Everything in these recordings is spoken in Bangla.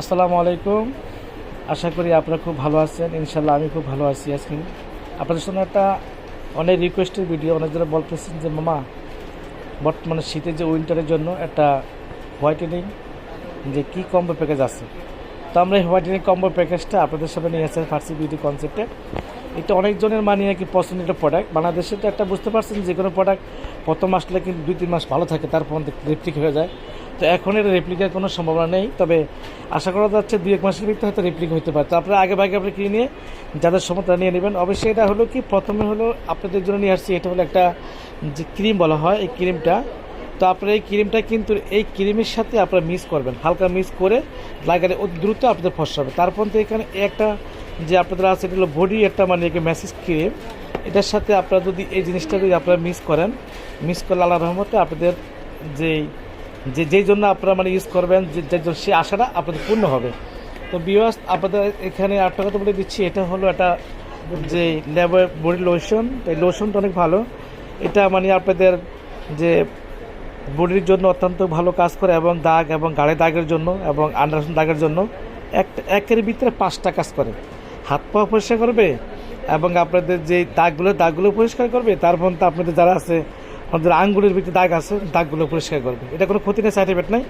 আসসালামু আলাইকুম। আশা করি আপনারা খুব ভালো আছেন। ইনশাল্লাহ আমি খুব ভালো আছি আজকে। আপনাদের সঙ্গে একটা অনেক রিকোয়েস্টের ভিডিও অনেক যারা বলতেছেন যে, মামা, বর্তমানে শীতের যে উইন্টারের জন্য একটা হোয়াইটেনিং যে কী কম্বো প্যাকেজ আছে? তো আমরা এই হোয়াইটেনিং কম্বো প্যাকেজটা আপনাদের সামনে নিয়ে আসছি ফার্সি বিউটি কনসেপ্টে এটা অনেকজনের মানে নাকি পছন্দের একটা প্রোডাক্ট বাংলাদেশে তো একটা বুঝতে পারছেন যে কোনো প্রোডাক্ট প্রথম আসলে কিন্তু দুই, তিন মাস ভালো থাকে, তারপর রেপ্লিক হয়ে যায়। তো এখন এটা রেপ্লিকার কোনো সম্ভাবনা নেই, তবে আশা করা যাচ্ছে দুই এক মাসের ভিতরে হয়তো রেপ্লিক হতে পারে। তো আপনারা আগে ভাগে আপনি কিনে নিয়ে যাদের সময় তারা নিয়ে নেবেন। অবশ্যই এটা হলো কি, প্রথমে হলো আপনাদের জন্য নিয়ে আসছি, এটা হলো একটা যে ক্রিম বলা হয়, এই ক্রিমটা। তো আপনার এই ক্রিমটা কিন্তু এই ক্রিমের সাথে আপনারা মিস করবেন, হালকা মিস করে লাগালে অতি দ্রুত আপনাদের ফসা হবে। তারপর তো এখানে একটা যে আপনাদের আছে, এটা হলো বডি একটা মানে ম্যাসেজ ক্রিম এটার সাথে আপনারা যদি এই জিনিসটা যদি আপনারা মিস করেন মিস করলে আল্লাহ রহমতে আপনাদের যেই যে যেই জন্য আপনারা মানে ইউজ করবেন, যে সে আশাটা আপনাদের পূর্ণ হবে। তো বিওয়াস আপনাদের এখানে আটটা কথা বলে দিচ্ছি, এটা হলো একটা যে ল্যাবের বডি লোশন এই লোশনটা অনেক ভালো। এটা মানে আপনাদের যে বডির জন্য অত্যন্ত ভালো কাজ করে এবং দাগ এবং গাড়ে দাগের জন্য এবং আন্ডারসন দাগের জন্য এক, একের ভিতরে পাঁচটা কাজ করে। হাত পা পরিষ্কার করবে এবং আপনাদের যে দাগগুলো দাগগুলো পরিষ্কার করবে তারপর তো আপনাদের যারা আছে আমাদের আঙ্গুলের ভিতরে দাগ আছে, দাগগুলো পরিষ্কার করবে। এটা কোনো ক্ষতি নেই সাইড এফেক্ট নাই।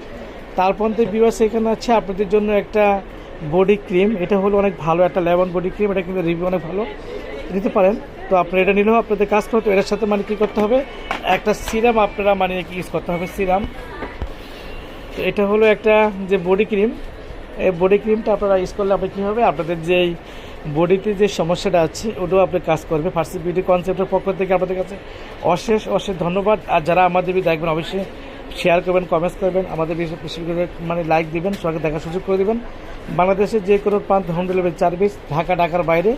তারপর তো বিবাস এখানে আছে আপনাদের জন্য একটা বডি ক্রিম এটা হলো অনেক ভালো, একটা লেমন বডি ক্রিম এটা কিন্তু রিভিউ অনেক ভালো। নিতে পারেন। তো আপনারা এটা নিলেও আপনাদের কাজ করতে এটার সাথে মানে কী করতে হবে? একটা সিরাম আপনারা মানে কি ইউজ করতে হবে? সিরাম তো এটা হলো একটা যে বডি ক্রিম এই বডি ক্রিমটা আপনারা ইউজ করলে আপনি কী হবে? আপনাদের যেই বডিতে যে সমস্যাটা আছে, ওটাও আপনি কাজ করবে। ফার্সি বিউটি কনসেপ্টের পক্ষ থেকে আপনাদের কাছে অশেষ অশেষ ধন্যবাদ। আর যারা আমাদের দেখবেন, অবশ্যই শেয়ার করবেন কমেন্টস করবেন, আমাদের করে মানে লাইক দিবেন, সবাইকে দেখার সুযোগ করে দিবেন। বাংলাদেশে যে কোনো প্রান্ত হোম ডেলিভারি সার্ভিস ঢাকা, ঢাকার বাইরে,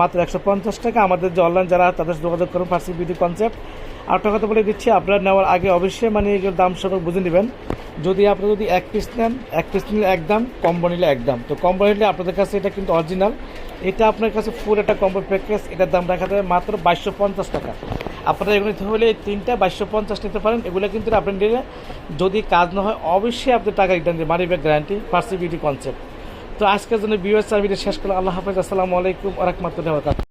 মাত্র একশো পঞ্চাশ টাকা। আমাদের যে অনলাইন যারা, তাদের যোগাযোগ করুন ফার্সি বিউটি কনসেপ্ট আর একটা কথা বলে দিচ্ছি, আপনারা নেওয়ার আগে অবশ্যই মানে এগুলোর দাম সব বুঝে নেবেন। যদি আপনারা যদি এক পিস নেন, এক পিস নিলে এক দাম কম্বো নিলে এক দাম। তো কম্বো নিলে আপনাদের কাছে এটা কিন্তু অরিজিনাল এটা আপনার কাছে ফুল একটা কম্বো প্যাকেজ এটার দাম রাখা যাবে মাত্র বাইশশো পঞ্চাশ টাকা। আপনারা এগুলো নিতে হলে তিনটা বাইশশো পঞ্চাশ নিতে পারেন, এগুলো কিন্তু আপনি নিলে যদি কাজ না হয়, অবশ্যই আপনি টাকা রিটার্ন দিয়ে money back guarantee possibility concept তো আজকের জন্য বিএস সার্ভিটা শেষ করলাম, আল্লাহ হাফেজ, আসসালামু আলাইকুম রহমতুল্লাহ